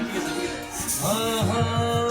ঠিক আছে ঠিক আছে আহা।